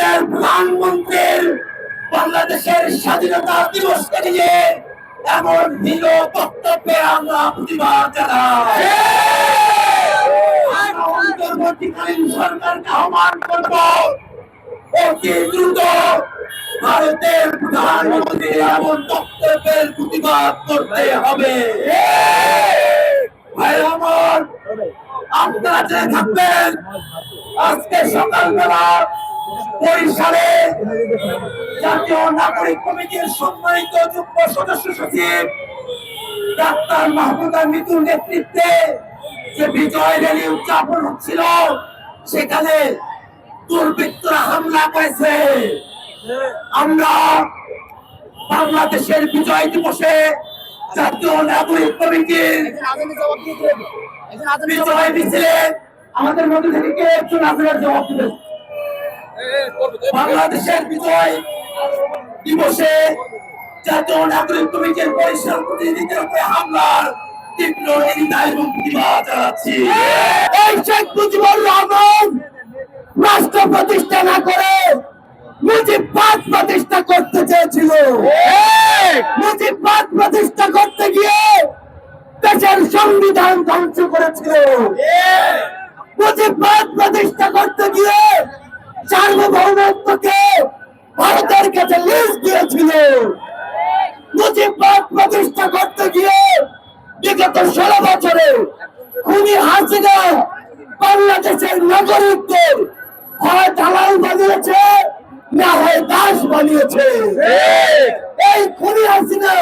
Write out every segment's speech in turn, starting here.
ভারতের প্রধানমন্ত্রীর বাংলাদেশের স্বাধীনতা দিবসকে নিয়ে এমন দৃঢ় বক্তব্যে আমরা প্রতিবাদ জানাই। অন্তর্বর্তীকালীন সরকারকে আহ্বান এমন বক্তব্যের প্রতিবাদ করতে হবে। আপনারা জেনে থাকবেন, আজকে সকালবেলা বরিশালে জাতীয় নাগরিক কমিটির সম্মানিত যুগ্ম সদস্য সচিব ডাক্তার মাহমুদা মিতুর নেতৃত্বে যে বিজয় র্যালি উদযাপন হচ্ছিল, সেখানে দুর্বৃত্তরা হামলা করেছে। আমরা বাংলাদেশের বিজয় দিবসে জাতীয় নাগরিক কমিটির বিজয় মিছিলে আমাদের মধ্যে থেকে একজন আপনার জবাব দেবেন। বাংলাদেশের বিজয় দিবসে জাতীয় নাগরিক কমিটির পরিষদ প্রতিনিধিদের উপরে হামলার তীব্র নিন্দা এবং প্রতিবাদ জানাচ্ছি। এই শেখ মুজিবুর রহমান রাষ্ট্র প্রতিষ্ঠা না করে প্রতিষ্ঠা করতে চেয়েছিল। মুজিববাদ প্রতিষ্ঠা করতে গিয়ে দেশের সংবিধান ধ্বংস করেছিল। মুজিববাদ প্রতিষ্ঠা করতে গিয়ে সার্বভৌমত্বকে ভারতের কাছে লিজ দিয়েছিল। প্রতিষ্ঠা করতে গিয়ে বিগত ষোলো বছরে খুনি হাসিনা বাংলাদেশের নাগরিকদের হয় দালাল বানিয়েছে, না হয় দাস বানিয়েছে। এই খুনি হাসিনা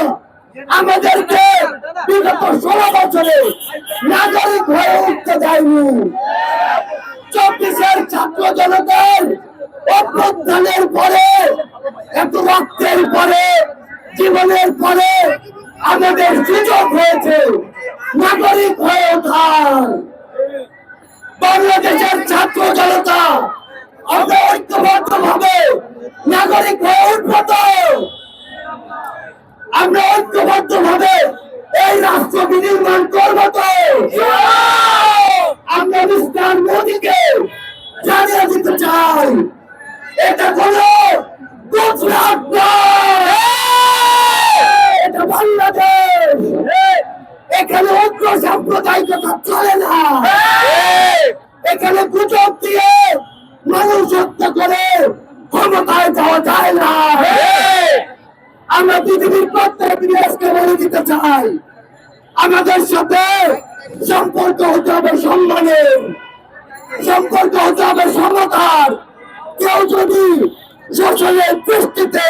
আমাদেরকে বিগত ষোলো বছরে নাগরিক হয়ে উঠতে যায়নি চব্বিশের ছাত্র জনতার অভ্যুত্থানের পরে, এত রক্তের পরে, জীবনের পরে আমাদের সুযোগ হয়েছে, নাগরিক হয়ে ওঠার। বাংলাদেশের ছাত্র জনতা আমরা ভাবে নাগরিক হয়ে উঠবো আমরা ঐক্যবদ্ধ ভাবে এখানে অগ্র সাম্প্রদায়িকতা চলে না। এখানে গুজব দিয়ে মানুষ হত্যা করে, ক্ষমতায় যাওয়া যায় না। আমরা পৃথিবীর প্রত্যেক দেশকে বলে দিতে চাই, আমাদের সাথে সম্পর্ক হতে হবে সম্মানের, সম্পর্ক হতে হবে সমতার। কেউ যদি শোষণের দৃষ্টিতে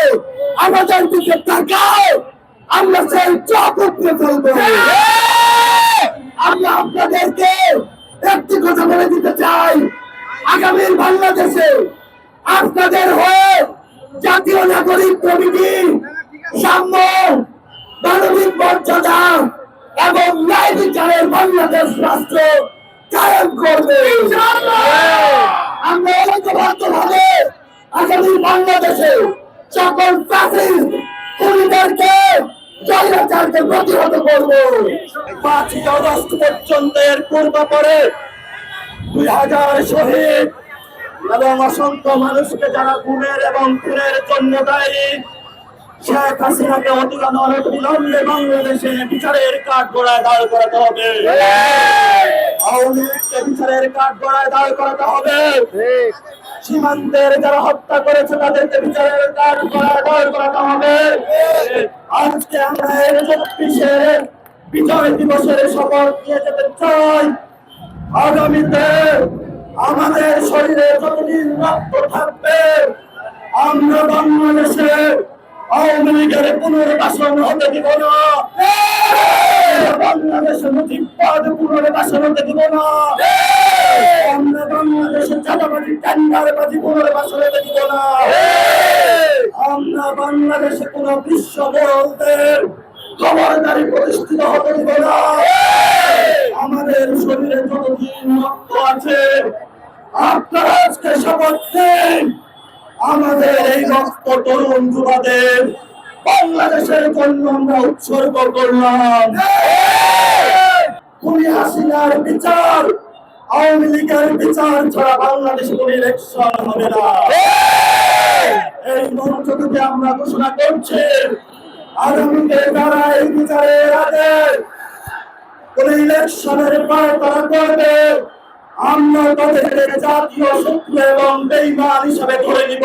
আমাদের দিকে তাকায় আমরা সেই চোখ উপরে ফেলব। আমরা আপনাদেরকে একটি কথা বলে দিতে চাই। আগামীর বাংলাদেশে আপনাদের হয়ে জাতীয় নাগরিক কমিটি সাম্য, মানবিক মর্যাদা এবং ন্যায় বিচারের বাংলাদেশ রাষ্ট্র কায়েম করবে। আমরা ঐক্যবদ্ধ ভাবে আগামী বাংলাদেশে সকল প্রাচীন খুনিদেরকে জয়রাচারকে প্রতিহত করব। পাঁচই আগস্ট পর্যন্ত এর পূর্ব পরে দুই হাজার শহীদ এবং অসংখ্য মানুষকে যারা গুণের এবং খুনের জন্য দায়ী শেখ হাসিনাকে অতিরান বিলম্বে বাংলাদেশে বিচারের কাঠ গড়ায় দাঁড় করাতে হবে। আওয়ামী লীগকে বিচারের কাঠ গড়ায় দাঁড় করাতে হবে। সীমান্তের যারা হত্যা করেছে, তাদেরকে বিচারের দাঁড় করাতে হবে। আজকে আমরা চব্বিশে বিজয় দিবসের শপথ নিয়ে যেতে চাই। আগামীতে আমাদের শরীরে যতদিন রক্ত থাকবে, আমরা বাংলাদেশে আওয়ামী লীগের পুনর্বাসন হতে দিব না। বাংলাদেশে মুজিবাদ পুনর্বাসন হতে দিব না। আমরা বাংলাদেশে চাঁদাবাজি টেন্ডারবাজি পুনর্বাসন হতে না আমরা বাংলাদেশে কোন বিশ্ব বড়দের খবরদারি প্রতিষ্ঠিত হতে দিব না। আমাদের শরীরে যতদিন রক্ত আছে আপনারা আজকে শপথ নিন। আমাদের এই রক্ত তরুণ যুবাদের বাংলাদেশের জন্য আমরা উৎসর্গ করলাম। খুনি হাসিনার বিচার আওয়ামী লীগের বিচার ছাড়া বাংলাদেশ কোন ইলেকশন হবে না। আমরা ঘোষণা করছি আগামীতে যারা এই বিচারের আগে কোন ইলেকশনের পায় তারা করবে। আমরা তাদেরকে জাতীয় শত্রু এবং বেইমান হিসাবে ধরে নিব।